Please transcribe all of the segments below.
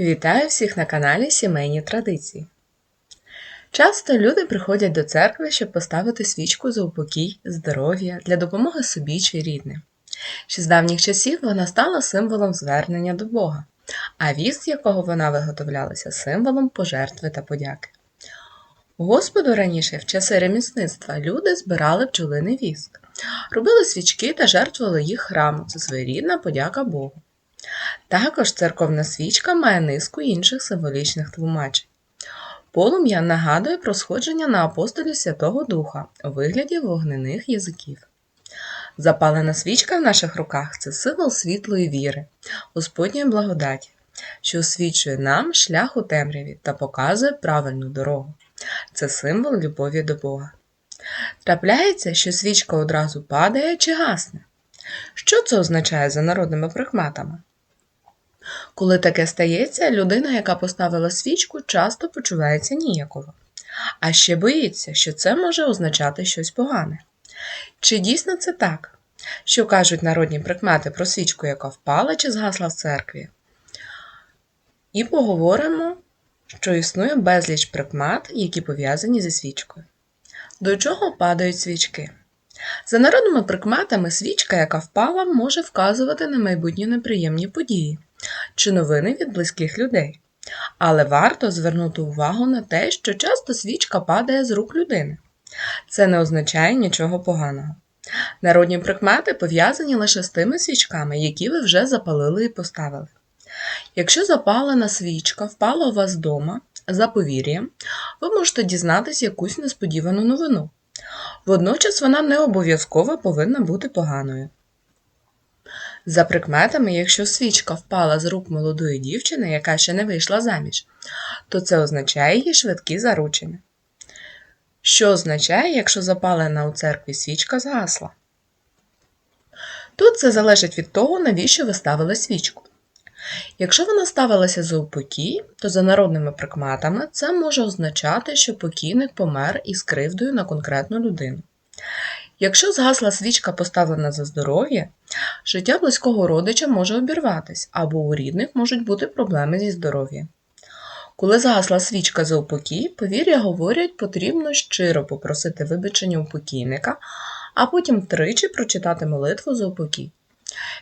Вітаю всіх на каналі Сімейні Традиції. Часто люди приходять до церкви, щоб поставити свічку за упокій, здоров'я для допомоги собі чи рідним. Ще з давніх часів вона стала символом звернення до Бога, а віз, з якого вона виготовлялася, символом пожертви та подяки. Господу раніше, в часи ремісництва, люди збирали бджолиний віск, робили свічки та жертвували їх храму. Це своєрідна подяка Богу. Також церковна свічка має низку інших символічних тлумачень. Полум'я нагадує про сходження на апостолів Святого Духа у вигляді вогнених язиків. Запалена свічка в наших руках це символ світлої віри, Господньої благодаті, що освічує нам шлях у темряві та показує правильну дорогу. Це символ любові до Бога. Трапляється, що свічка одразу падає чи гасне. Що це означає за народними прикметами? Коли таке стається, людина, яка поставила свічку, часто почувається ніяково, а ще боїться, що це може означати щось погане. Чи дійсно це так? Що кажуть народні прикмети про свічку, яка впала чи згасла в церкві? І поговоримо, що існує безліч прикмет, які пов'язані зі свічкою. До чого падають свічки? За народними прикметами, свічка, яка впала, може вказувати на майбутні неприємні події чи новини від близьких людей. Але варто звернути увагу на те, що часто свічка падає з рук людини. Це не означає нічого поганого. Народні прикмети пов'язані лише з тими свічками, які ви вже запалили і поставили. Якщо запалена свічка впала у вас вдома, за повір'ям, ви можете дізнатися якусь несподівану новину. Водночас вона не обов'язково повинна бути поганою. За прикметами, якщо свічка впала з рук молодої дівчини, яка ще не вийшла заміж, то це означає її швидкі заручення. Що означає, якщо запалена у церкві свічка згасла? Тут це залежить від того, навіщо ви ставили свічку. Якщо вона ставилася за упокій, то за народними прикметами це може означати, що покійник помер із кривдою на конкретну людину. Якщо згасла свічка поставлена за здоров'я, життя близького родича може обірватись, або у рідних можуть бути проблеми зі здоров'ям. Коли згасла свічка за упокій, повір'я говорять, потрібно щиро попросити вибачення у покійника, а потім тричі прочитати молитву за упокій.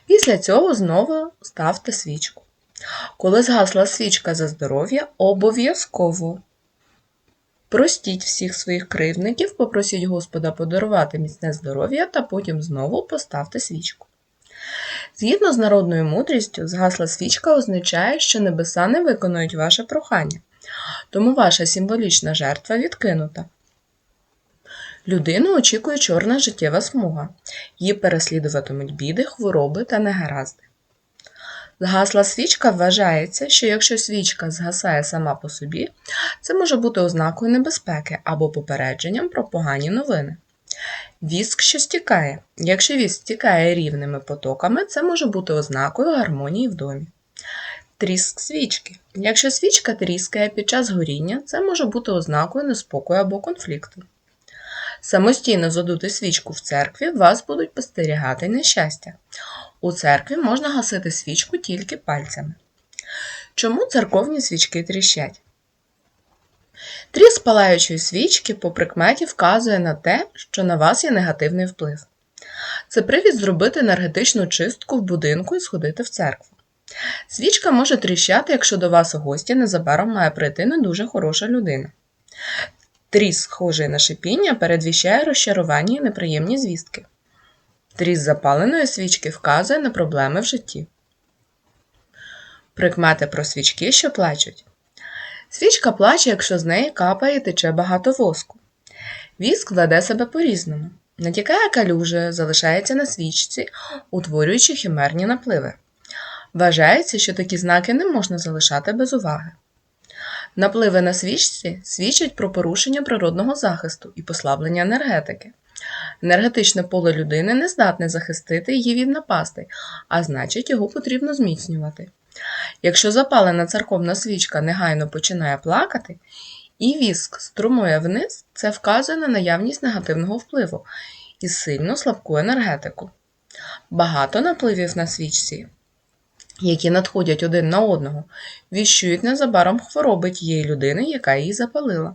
Після цього знову ставте свічку. Коли згасла свічка за здоров'я, обов'язково простіть всіх своїх кривдників, попросіть Господа подарувати міцне здоров'я та потім знову поставте свічку. Згідно з народною мудрістю, згасла свічка означає, що небеса не виконують ваше прохання, тому ваша символічна жертва відкинута. Людину очікує чорна життєва смуга, її переслідуватимуть біди, хвороби та негаразди. Згасла свічка вважається, що якщо свічка згасає сама по собі, це може бути ознакою небезпеки або попередженням про погані новини. Віск, що стікає. Якщо віск стікає рівними потоками, це може бути ознакою гармонії в домі. Тріск свічки. Якщо свічка тріскає під час горіння, це може бути ознакою неспокою або конфлікту. Самостійно задути свічку в церкві вас будуть постерігати нещастя. У церкві можна гасити свічку тільки пальцями. Чому церковні свічки тріщать? Тріск палаючої свічки по прикметі вказує на те, що на вас є негативний вплив. Це привід зробити енергетичну чистку в будинку і сходити в церкву. Свічка може тріщати, якщо до вас у гості незабаром має прийти не дуже хороша людина. Тріс, схожий на шипіння, передвіщає розчарування і неприємні звістки. Тріс запаленої свічки вказує на проблеми в житті. Прикмети про свічки, що плачуть. Свічка плаче, якщо з неї капає і тече багато воску. Віск веде себе по-різному. Натікає калюжею, залишається на свічці, утворюючи химерні напливи. Вважається, що такі знаки не можна залишати без уваги. Напливи на свічці свідчать про порушення природного захисту і послаблення енергетики. Енергетичне поле людини не здатне захистити її від напастей, а значить, його потрібно зміцнювати. Якщо запалена церковна свічка негайно починає плакати, і віск струмує вниз, це вказує на наявність негативного впливу і сильно слабку енергетику. Багато напливів на свічці які надходять один на одного, віщують незабаром хвороби тієї людини, яка її запалила.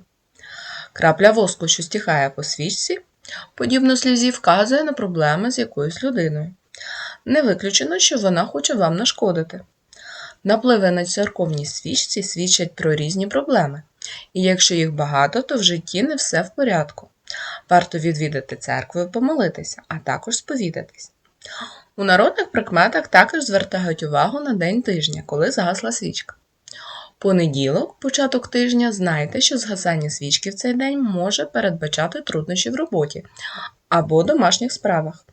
Крапля воску, що стікає по свічці, подібно слізі вказує на проблеми з якоюсь людиною. Не виключено, що вона хоче вам нашкодити. Напливи на церковній свічці свідчать про різні проблеми, і якщо їх багато, то в житті не все в порядку. Варто відвідати церкву помолитися, а також сповідатись. У народних прикметах також звертають увагу на день тижня, коли згасла свічка. Понеділок, початок тижня, знайте, що згасання свічки в цей день може передбачати труднощі в роботі або домашніх справах.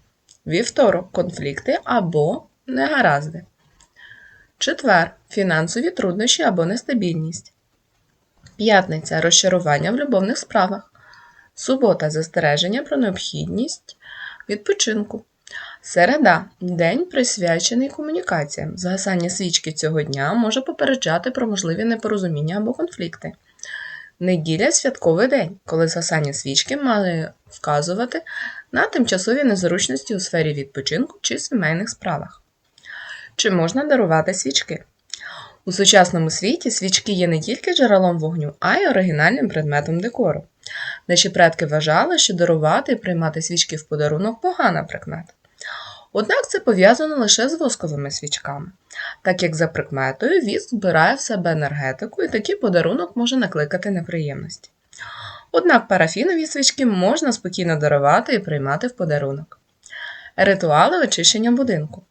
Вівторок конфлікти або негаразди. Четвер фінансові труднощі або нестабільність. П'ятниця розчарування в любовних справах. Субота застереження про необхідність відпочинку. Середа день присвячений комунікаціям. Згасання свічки цього дня може попереджати про можливі непорозуміння або конфлікти. Неділя святковий день, коли згасання свічки має вказувати на тимчасові незручності у сфері відпочинку чи сімейних справах. Чи можна дарувати свічки? У сучасному світі свічки є не тільки джерелом вогню, а й оригінальним предметом декору. Наші предки вважали, що дарувати і приймати свічки в подарунок погана прикмета. Однак це пов'язано лише з восковими свічками, так як за прикметою віск збирає в себе енергетику і такий подарунок може накликати неприємності. Однак парафінові свічки можна спокійно дарувати і приймати в подарунок. Ритуали очищення будинку.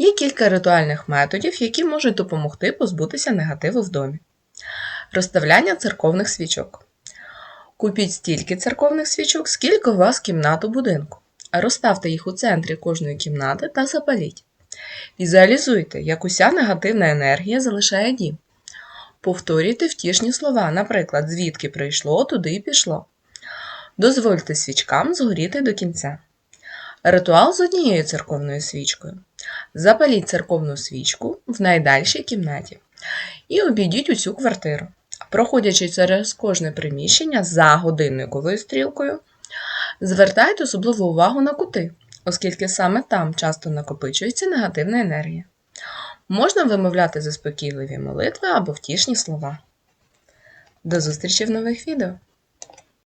Є кілька ритуальних методів, які можуть допомогти позбутися негативу в домі. Розставляння церковних свічок. Купіть стільки церковних свічок, скільки у вас кімнат у будинку. Розставте їх у центрі кожної кімнати та запаліть. Візуалізуйте, як уся негативна енергія залишає дім. Повторюйте втішні слова, наприклад, звідки прийшло, туди і пішло. Дозвольте свічкам згоріти до кінця. Ритуал з однією церковною свічкою. Запаліть церковну свічку в найдальшій кімнаті і обійдіть усю квартиру. Проходячи через кожне приміщення за годинниковою стрілкою, звертайте особливу увагу на кути, оскільки саме там часто накопичується негативна енергія. Можна вимовляти заспокійливі молитви або втішні слова. До зустрічі в нових відео!